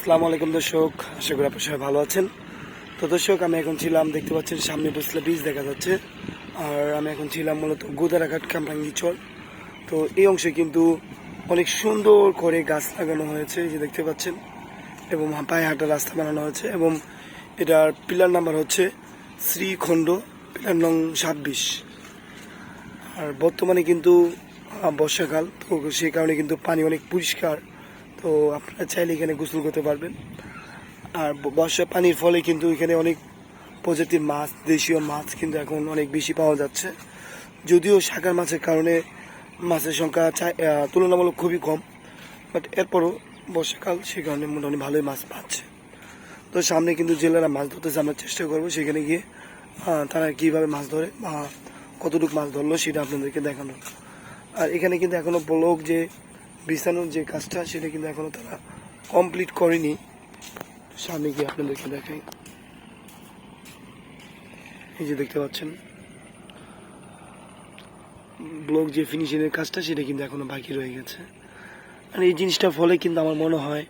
আসসালামু আলাইকুম দর্শক, আশা করি আপনার সবাই ভালো আছেন। তো দর্শক, আমি এখন ছিলাম, দেখতে পাচ্ছেন সামনে বসলে বীজ দেখা যাচ্ছে। আর আমি এখন ছিলাম মূলত গোদারাঘাট কামরাঙ্গি চর। তো এই অংশে কিন্তু অনেক সুন্দর করে গাছ লাগানো হয়েছে যে দেখতে পাচ্ছেন। এবং পায়ে হাঁটা রাস্তা বানানো হয়েছে এবং এটার পিলার নাম্বার হচ্ছে শ্রীখণ্ড পিলার নং ছাব্বিশ। আর বর্তমানে কিন্তু বর্ষাকাল, তো সেই কারণে কিন্তু পানি অনেক পরিষ্কার। তো আপনারা চাইলে এখানে গোসল করতে পারবেন। আর বর্ষা পানির ফলে কিন্তু এখানে অনেক প্রজাতির মাছ, দেশীয় মাছ কিন্তু এখন অনেক বেশি পাওয়া যাচ্ছে। যদিও শাকার মাছের কারণে মাছের সংখ্যা তুলনামূলক খুবই কম বাট এরপরও বর্ষাকাল সে কারণে মোটামুটি ভালোই মাছ পাচ্ছে। তো সামনে কিন্তু জেলেরা মাছ ধরতেছে, আমরা চেষ্টা করব সেখানে গিয়ে তারা কীভাবে মাছ ধরে বা কতটুকু মাছ ধরলো সেটা আপনাদেরকে দেখানো আর এখানে কিন্তু এখনও ব্লক যে বিছানোর যে কাজটা সেটা কিন্তু এখনও তারা কমপ্লিট করেনি। সামনে গিয়ে আপনাদেরকে দেখাই। এই যে দেখতে পাচ্ছেন। ব্লক যে ফিনিশিংয়ের কাজটা সেটা কিন্তু এখনও বাকি রয়ে গেছে। আর এই জিনিসটার ফলে কিন্তু আমার মনে হয়,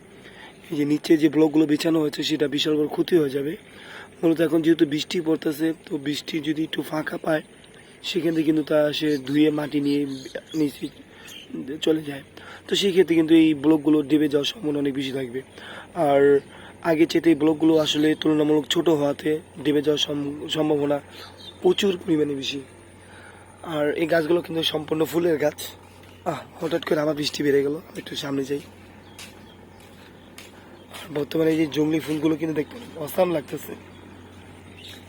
এই যে নিচে যে ব্লকগুলো বিছানো হয়েছে সেটা বিশাল বড় ক্ষতি হয়ে যাবে। মূলত এখন যেহেতু বৃষ্টি পড়তেছে, তো বৃষ্টি যদি একটু ফাঁকা পায়, সেখান থেকে কিন্তু তা সে ধুয়ে মাটি নিয়ে নিচে চলে যায়। তো সেই ক্ষেত্রে কিন্তু এই ব্লকগুলো ডেবে যাওয়ার সম্ভাবনা অনেক বেশি থাকবে। আর আগে চেতে এই ব্লকগুলো আসলে তুলনামূলক ছোট হওয়াতে ডেবে যাওয়ার সম্ভাবনা প্রচুর পরিমাণে বেশি। আর এই গাছগুলো কিন্তু সম্পূর্ণ ফুলের গাছ। আহ, হঠাৎ করে আবার বৃষ্টি বেড়ে গেল। একটু সামনে যাই। বর্তমানে এই যে জঙ্গলি ফুলগুলো কিন্তু দেখতে অসাম লাগতেছে।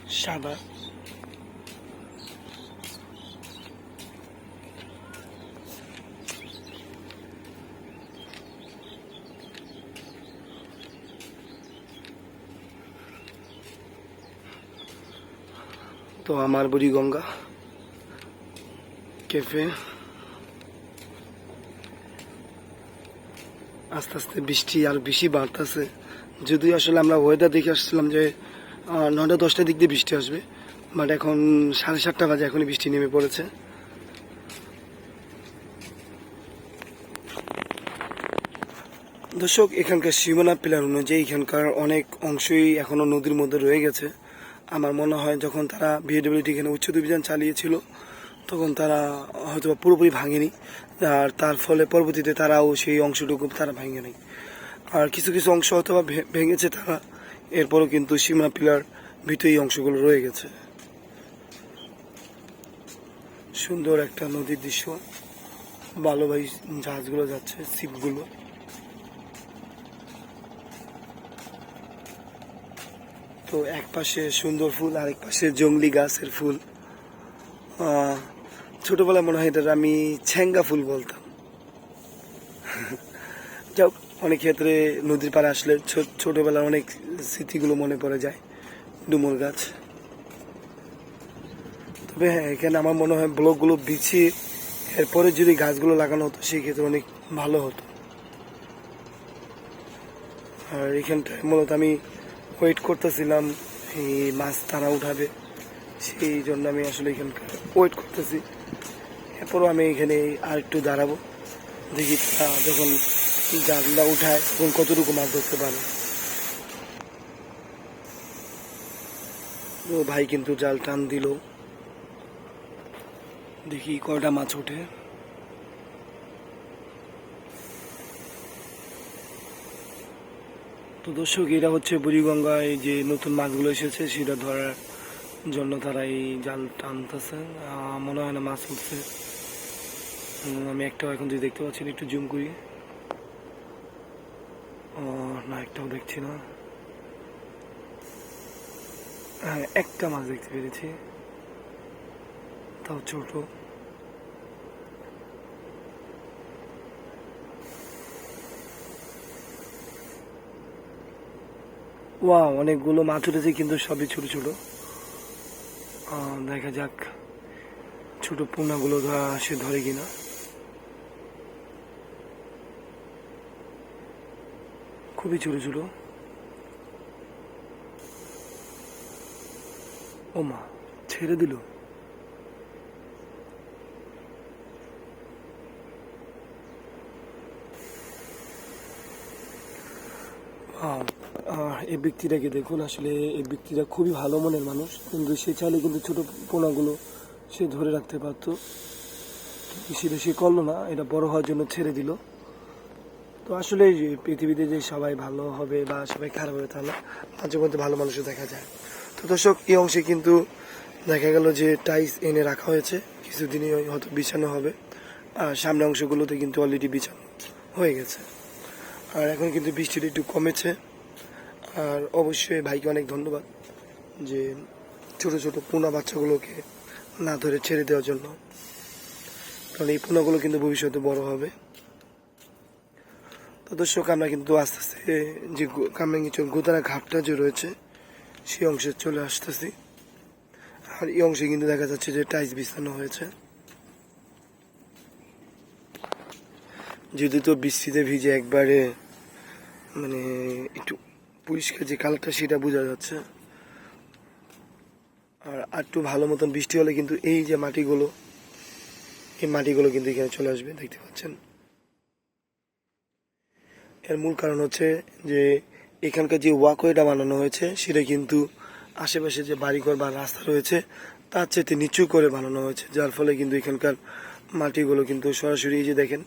সাদা। তো আমার বুড়ি গঙ্গা। ক্যাফে আস্তে আস্তে বৃষ্টি আর বেশি বাড়তেছে। যদি আসলে আমরা ওয়েদার দেখে আসছিলাম যে নটা দশটার দিক দিয়ে বৃষ্টি আসবে। বাট এখন সাড়ে সাতটা বাজে এখনই বৃষ্টি নেমে পড়েছে। দর্শক, এখানকার সীমানা পিলার অনুযায়ী এখানকার অনেক অংশই এখনও নদীর মধ্যে রয়ে গেছে। আমার মনে হয় যখন তারা বিএডব্লিউটি এখানে উচ্ছেদ অভিযান চালিয়েছিল, তখন তারা হয়তো পুরোপুরি ভাঙেনি। আর তার ফলে পরবর্তীতে তারাও সেই অংশটুকু তারা ভাঙে নেই আর কিছু কিছু অংশ হয়তো ভেঙেছে তারা। এরপরও কিন্তু সীমা পিলার ভিতরে এই অংশগুলো রয়ে গেছে। সুন্দর একটা নদীর দৃশ্য। বালুবাহী জাহাজগুলো যাচ্ছে, শিপগুলো। তো এক পাশে সুন্দর ফুল, আরেক পাশে জঙ্গলি গাছের ফুল। ছোটবেলায় মনে হয় এটা আমি ছ্যাঙ্গা ফুল বলতাম। যাক, অনেক ক্ষেত্রে নদীর পাড়ে আসলে ছোটবেলার অনেক স্মৃতিগুলো মনে পড়ে যায়, ডুমুর গাছ। তবে হ্যাঁ এখানে আমার মনে হয় ব্লকগুলো বিছিয়ে এরপরে যদি গাছগুলো লাগানো হতো সেই ক্ষেত্রে অনেক ভালো হতো। আর এখানটায় মূলত আমি ওয়েট করতেছিলাম, এই মাছ তারা উঠাবে, সেই জন্য আমি আসলে এখানকার ওয়েট করতেছি। এরপরও আমি এখানে আর একটু দাঁড়াবো, দেখি যখন জালটা উঠায় তখন কতটুকু মাছ ধরতে পারে। ও ভাই কিন্তু জাল টান দিল। দেখি কয়টা মাছ ওঠে। তো দর্শক এরা হচ্ছে বুড়িগঙ্গায় যে নতুন মাছগুলো এসেছে, সেটা ধরার জন্য তারা এই জাল টানতেছে। মনে হয় না মাছ উঠছে। আমি একটাও এখন যে দেখতে পাচ্ছি একটু জুম করি। ও না, একটাও দেখছি না। হ্যাঁ একটা মাছ দেখতে পেরেছি। তাও ছোট। ওয়া অনেকগুলো মাছ উঠেছে কিন্তু সবই ছোট ছোট। দেখা যাক ছোট পোনাগুলো সে ধরে কিনা। খুবই ছোট ছোট। ও মা ছেড়ে দিল। আহ, এই ব্যক্তিটাকে দেখুন, আসলে এই ব্যক্তিটা খুবই ভালো মনের মানুষ। কিন্তু সে চাইলে কিন্তু ছোটো পোনাগুলো সে ধরে রাখতে পারতো। সেটা সে করল না, এটা বড় হওয়ার জন্য ছেড়ে দিল। তো আসলে পৃথিবীতে যে সবাই ভালো হবে বা সবাই খারাপ হবে, তাহলে মাঝে মধ্যে ভালো মানুষও দেখা যায়। তো দর্শক, এই অংশে কিন্তু দেখা গেল যে টাইস এনে রাখা হয়েছে। কিছুদিনই হয়তো বিছানো হবে। আর সামনে অংশগুলোতে কিন্তু অলরেডি বিছানো হয়ে গেছে। আর এখন কিন্তু বৃষ্টিটা একটু কমেছে। আর অবশ্যই ভাইকে অনেক ধন্যবাদ যে ছোট ছোট পোনা বাচ্চাগুলোকে না ধরে ছেড়ে দেওয়ার জন্য। কারণ এই পোনাগুলো কিন্তু ভবিষ্যতে বড় হবে। তো দর্শক, আমরা কিন্তু আস্তে আস্তে যে কামরাঙ্গিচর গোদারা ঘাটটা যে রয়েছে, সেই অংশে চলে আসতেছি। আর এই অংশে কিন্তু দেখা যাচ্ছে যে টাইস বিছানো হয়েছে। যদি তো বৃষ্টিতে ভিজে একবারে মানে একটু পরিষ্কার যে কালারটা, সেটা বোঝা যাচ্ছে। আর একটু ভালো মতন বৃষ্টি হলে কিন্তু এই যে মাটিগুলো, এই মাটিগুলো কিন্তু এখানে চলে আসবে, দেখতে পাচ্ছেন। এর মূল কারণ হচ্ছে যে এখানকার যে ওয়াকওয়েটা বানানো হয়েছে, সেটা কিন্তু আশেপাশে যে বাড়িঘর বা রাস্তা রয়েছে, তার চাইতে নিচু করে বানানো হয়েছে, যার ফলে কিন্তু এখানকার মাটিগুলো কিন্তু সরাসরি এই যে দেখেন,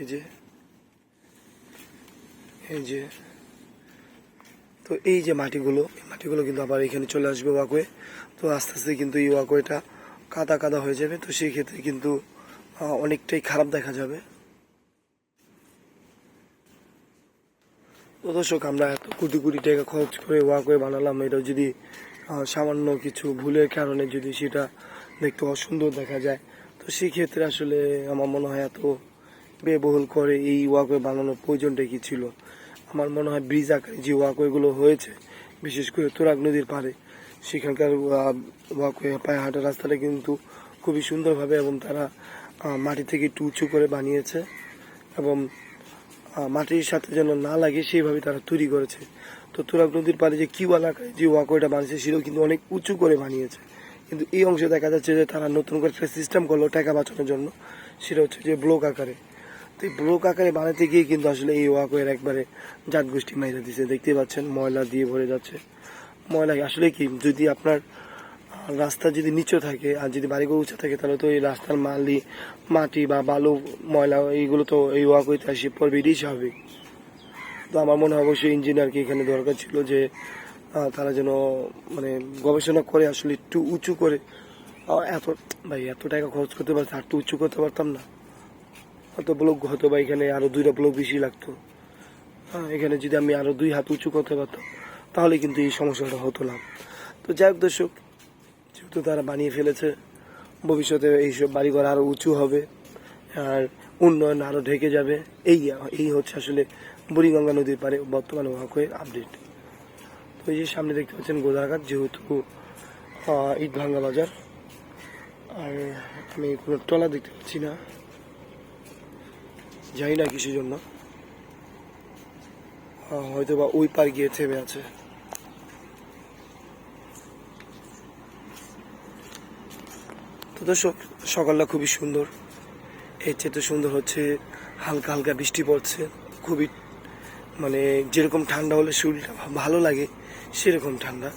এই যে এই যে তো এই যে মাটিগুলো, এই মাটিগুলো কিন্তু আবার এখানে চলে আসবে ওয়াকওয়ে। তো আস্তে আস্তে কিন্তু এই ওয়াকওয়েটা কাদা কাদা হয়ে যাবে। তো সেই ক্ষেত্রে কিন্তু অনেকটাই খারাপ দেখা যাবে। তো দর্শক, আমরা এত কোটি কোটি টাকা খরচ করে ওয়াকওয়ে বানালাম এটা যদি সামান্য কিছু ভুলের কারণে যদি সেটা দেখতে অসুন্দর দেখা যায়। তো সেই ক্ষেত্রে আসলে আমার মনে হয় এত ব্যয়বহুল করে এই ওয়াকওয়ে বানানোর প্রয়োজনটা কি ছিল? আমার মনে হয় ব্রিজ আকারে যে ওয়াকওয়েগুলো হয়েছে, বিশেষ করে তোরাগ নদীর পাড়ে, সেখানকার ওয়াকওয়ে পায়ে হাঁটা রাস্তাটা কিন্তু খুবই সুন্দরভাবে এবং তারা মাটি থেকে একটু উঁচু করে বানিয়েছে এবং মাটির সাথে যেন না লাগে সেইভাবে তারা তৈরি করেছে। তো তুরাগ নদীর পাড়ে যে কিউ এলাকায় যে ওয়াকওয়েটা বানিয়েছে সেটাও কিন্তু অনেক উঁচু করে বানিয়েছে। কিন্তু এই অংশে দেখা যাচ্ছে যে তারা নতুন করে একটা সিস্টেম করল টাকা বাঁচানোর জন্য, সেটা হচ্ছে যে ব্লক আকারে। এই ব্লক আকারে বানাতে গিয়ে কিন্তু আসলে এই ওয়াকওয়ের একবারে জাত গোষ্ঠী মাইরা দিচ্ছে দেখতেই পাচ্ছেন, ময়লা দিয়ে ভরে যাচ্ছে। ময়লা আসলে কি, যদি আপনার রাস্তা যদি নিচু থাকে আর যদি বাড়িঘর উঁচু থাকে, তাহলে তো এই রাস্তার মালি, মাটি বা বালু, ময়লা এইগুলো তো এই ওয়াকওয়েতে আসে পড়বে এটাই স্বাভাবিক। তো আমার মনে হয় অবশ্যই ইঞ্জিনিয়ারকে এখানে দরকার ছিল যে তারা যেন মানে গবেষণা করে আসলে একটু উঁচু করে এত, ভাই, এত টাকা খরচ করতে আর একটু উঁচু করতে পারতাম না। হয়তো ব্লক হতো বা এখানে আরও দুইটা ব্লক বেশি লাগতো? হ্যাঁ এখানে যদি আমি আরও দুই হাত উঁচু করতে পারতাম, তাহলে কিন্তু এই সমস্যাটা হতো না। তো যাই হোক দর্শক, যেহেতু তারা বানিয়ে ফেলেছে, ভবিষ্যতে এইসব বাড়িঘর আরও উঁচু হবে, আর উন্নয়ন আরও ঢেকে যাবে, এই এই হচ্ছে আসলে বুড়িগঙ্গা নদীর পারে বর্তমানে ওয়াকওয়ের আপডেট। তো এই যে সামনে দেখতে পাচ্ছেন গোদাঘাট যেহেতু ইট ভাঙ্গা বাজার, আর আমি কোনো টলা দেখতে পাচ্ছি না। জানি না কিসের জন্য। হয়তো বা ওই পার গিয়ে থেমে আছে। তো দর্শক, সকালটা খুবই সুন্দর। এর চেয়ে তো সুন্দর হচ্ছে হালকা হালকা বৃষ্টি পড়ছে। খুবই মানে যেরকম ঠান্ডা হলে শরীরটা ভালো লাগে, সেরকম ঠান্ডা।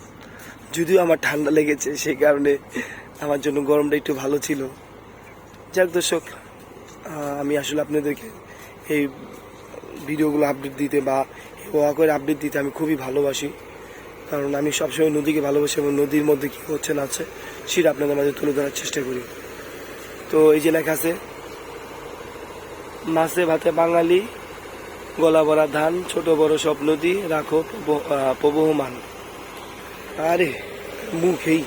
যদিও আমার ঠান্ডা লেগেছে, সেই কারণে আমার জন্য গরমটা একটু ভালো ছিল। যাক দর্শক আমি আসলে আপনাদেরকে এই ভিডিওগুলো আপডেট দিতে বা ওয়াকের আপডেট দিতে আমি খুবই ভালোবাসি। কারণ আমি সবসময় নদীকে ভালোবাসি এবং নদীর মধ্যে কী হচ্ছে না আছে সেটা আপনাদের মাঝে তুলে ধরার চেষ্টা করি। তো এই যে লেখা আছে, মাছে ভাতে বাঙালি, গলা ভরা ধান, ছোট বড় সব নদী, রাখো প্রব- প্রবহমান। আরে, মুখেই।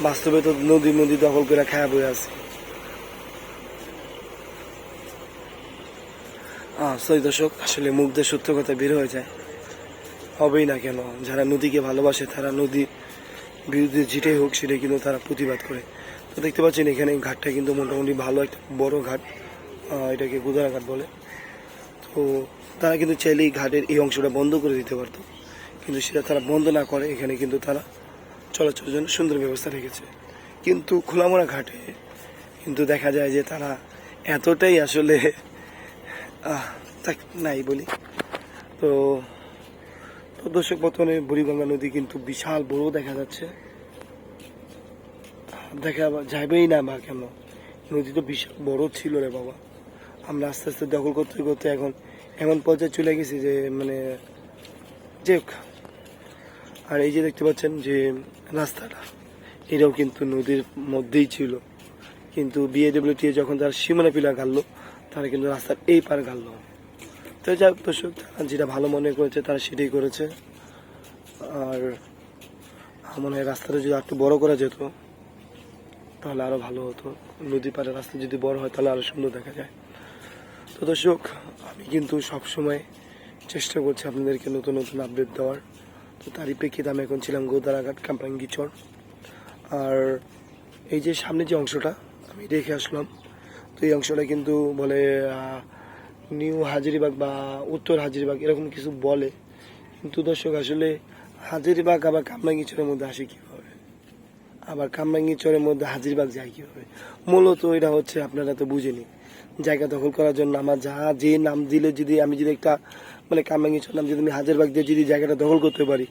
বাস্তবে তো নদী নদী দখল করে খায়া বয়ে আছে। সই দর্শক, আসলে মুখ সত্য কথা বের হয়ে যায়। হবেই না কেন? যারা নদীকে ভালোবাসে, তারা নদী বিরুদ্ধে যেটাই হোক সেটাই কিন্তু তারা প্রতিবাদ করে। তো দেখতে পাচ্ছেন এখানে ঘাটটা কিন্তু মোটামুটি ভালো একটা বড় ঘাট এটাকে গুদারা ঘাট বলে। তো তারা কিন্তু চাইলে এই ঘাটের এই অংশটা বন্ধ করে দিতে পারতো। কিন্তু সেটা তারা বন্ধ না করে, এখানে কিন্তু তারা চলাচলের জন্য সুন্দর ব্যবস্থা রেখেছে। কিন্তু খোলামোড়া ঘাটে কিন্তু দেখা যায় যে তারা এতটাই আসলে থাক নাই বলি। তো দর্শক, বর্তমানে বুড়িগঙ্গা নদী কিন্তু বিশাল বড় দেখা যাচ্ছে। দেখা যাবেই না বা কেন? নদী তো বিশাল বড় ছিল রে বাবা। আমরা আস্তে আস্তে দখল করতে করতে এখন এমন পর্যায়ে চলে গেছি যে মানে যে আর এই যে দেখতে পাচ্ছেন যে, রাস্তাটা, এটাও কিন্তু নদীর মধ্যেই ছিল। কিন্তু বিএডব্লিউটি যখন তার সীমানা পিলা গাড়লো, তারা কিন্তু রাস্তার এই পার গাড়লো। তো যাই হোক, দর্শক যেটা ভালো মনে করেছে, তারা সেটাই করেছে। আর মনে হয় রাস্তাটা যদি একটু বড় করা যেত, তাহলে আরও ভালো হতো। নদী পাড়ের রাস্তা যদি বড় হয়, তাহলে আরও সুন্দর দেখা যায়। তো দর্শক, আমি কিন্তু সবসময় চেষ্টা করছি আপনাদেরকে নতুন নতুন আপডেট দেওয়ার। তো তারই প্রেক্ষিতে আমি এখন ছিলাম গোদারাঘাট কাম্পাঙ্গিচর আর এই যে সামনে যে অংশটা, আমি দেখে আসলাম। তো এই অংশটা কিন্তু বলে নিউ হাজারিবাগ বা উত্তর হাজারিবাগ এরকম কিছু বলে। কিন্তু দর্শক, আসলে হাজারিবাগ আবার কামরাঙ্গি চরের মধ্যে আসে কীভাবে? আবার কামরাঙ্গি চরের মধ্যে হাজিরবাগ যায় কীভাবে? মূলত এটা হচ্ছে আপনারা তো বুঝেনি। জায়গা দখল করার জন্য আমার যা যে নাম দিলে যদি আমি যদি একটা মানে কামরাঙ্গিচর নাম যদি আমি হাজিরবাগ দিয়ে যদি জায়গাটা দখল করতে পারি,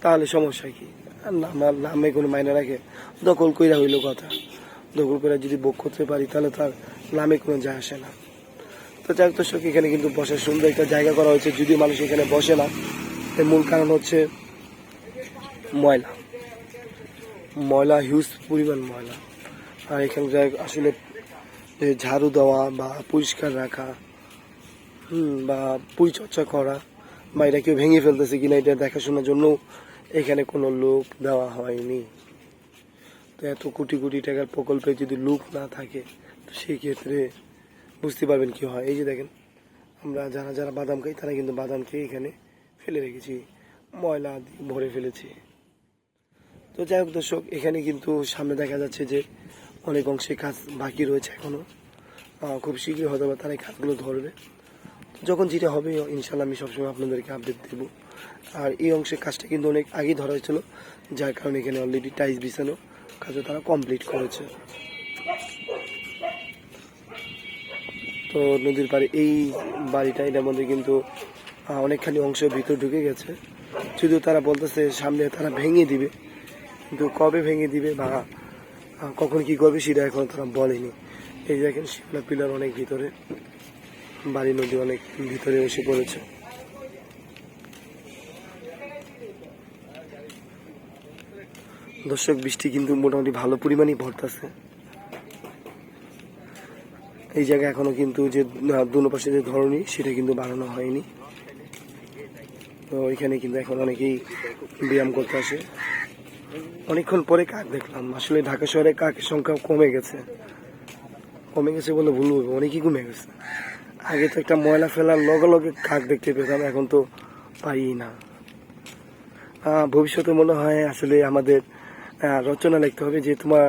তাহলে সমস্যা কি? আমার নামে কোনো মাইনে রাখে? দখল কইরা হইল কথা। দখল করে যদি ভোগ করতে পারি, তাহলে তার নামে কোনো যায় আসে না। তো যাই দর্শক এখানে কিন্তু বসার সুন্দর একটা জায়গা করা হয়েছে। যদি মানুষ এখানে বসে না, এর মূল কারণ হচ্ছে ময়লা। ময়লা হিউজ পরিমাণ ময়লা। আর এখানকার আসলে ঝাড়ু দেওয়া বা পরিষ্কার রাখা, হুম, বা পরিচর্যা করা, বা এটা কেউ ভেঙে ফেলতেছে কিনা এটা দেখাশোনার জন্য এখানে কোনো লোক দেওয়া হয়নি। তো এত কোটি কোটি টাকার প্রকল্পে যদি লোক না থাকে, তো সেই ক্ষেত্রে বুঝতে পারবেন কি হয়। এই যে দেখেন আমরা যারা যারা বাদাম খাই তারা কিন্তু বাদাম খেয়ে এখানে ফেলে রেখেছি। ময়লা ভরে ফেলেছি। তো যাই হোক দর্শক এখানে কিন্তু সামনে দেখা যাচ্ছে যে অনেক অংশে কাজ বাকি রয়েছে এখনও। আহ, খুব শীঘ্রই হয়তো বা তারা এই কাজগুলো ধরবে। যখন যেটা হবে ইনশাল্লাহ আমি সবসময় আপনাদেরকে আপডেট দেবো। আর এই অংশের কাজটা কিন্তু অনেক আগেই ধরা হয়েছিল যার কারণে এখানে অলরেডি টাইস বিছানো কাজও তারা কমপ্লিট করেছে। তো নদীর পাড়ে এই বাড়িটা, এটার মধ্যে কিন্তু অনেকখানি অংশ ভিতর ঢুকে গেছে। শুধু তারা বলতেছে সামনে তারা ভেঙে দিবে, কিন্তু কবে ভেঙে দিবে বা কখন কি করবে সেটা এখন তারা বলেনি। এই দেখেন শিমলা পিলার অনেক ভিতরে, বাড়ি নদী অনেক ভিতরে এসে পড়েছে। দর্শক, বৃষ্টি কিন্তু মোটামুটি ভালো পরিমাণই ভরতেছে এই জায়গায় এখনও কিন্তু যে দুনো পাশে যে ধরনী সেটা কিন্তু বানানো হয়নি। তো এখানে কিন্তু এখন অনেকেই ব্যায়াম করতে আসে। অনেকক্ষণ পরে কাক দেখলাম। আসলে ঢাকা শহরে কাকের সংখ্যা কমে গেছে। কমে গেছে বলে ভুল বলব, অনেকই কমে গেছে। আগে তো একটা ময়লা ফেলার লগে লগে কাক দেখতে পেতাম, এখন তো পাই না। ভবিষ্যতে মনে হয় আসলে আমাদের রচনা লিখতে হবে যে তোমার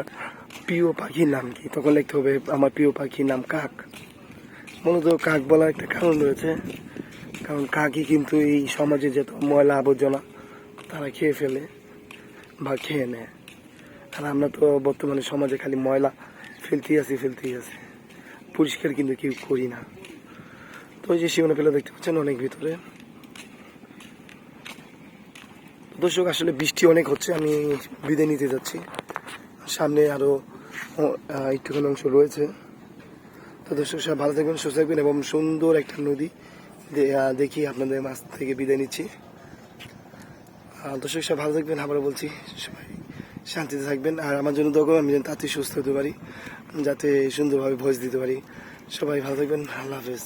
প্রিয় পাখির নাম কি? তখন লিখতে হবে, আমার প্রিয় পাখির নাম কাক। মূলত কাক বলার একটা কারণ রয়েছে। কারণ কাকই কিন্তু এই সমাজে যত ময়লা আবর্জনা, তারা খেয়ে ফেলে বা খেয়ে নেয়। আর আমরা তো বর্তমানে সমাজে খালি ময়লা ফেলতেই আছি ফেলতেই আছি। পরিষ্কার কিন্তু কেউ করি না। তো ওই যে সীমানা ফেলে দেখতে পাচ্ছেন অনেক ভিতরে। দর্শক, আসলে বৃষ্টি অনেক হচ্ছে, আমি বিদায় নিতে যাচ্ছি। সামনে আরও ও, একটুখানি অংশ রয়েছে। তো দর্শক সব ভালো থাকবেন সুস্থ থাকবেন এবং সুন্দর একটা নদী দেখি আপনাদের মাছ থেকে বিদায় নিচ্ছি। দর্শক সব ভালো থাকবেন আবারও বলছি সবাই শান্তিতে থাকবেন। আর আমার জন্য দোয়া আমি যেন তাড়াতাড়ি সুস্থ হতে পারি যাতে সুন্দরভাবে ভোজ দিতে পারি। সবাই ভালো থাকবেন আল্লাহ হাফেজ।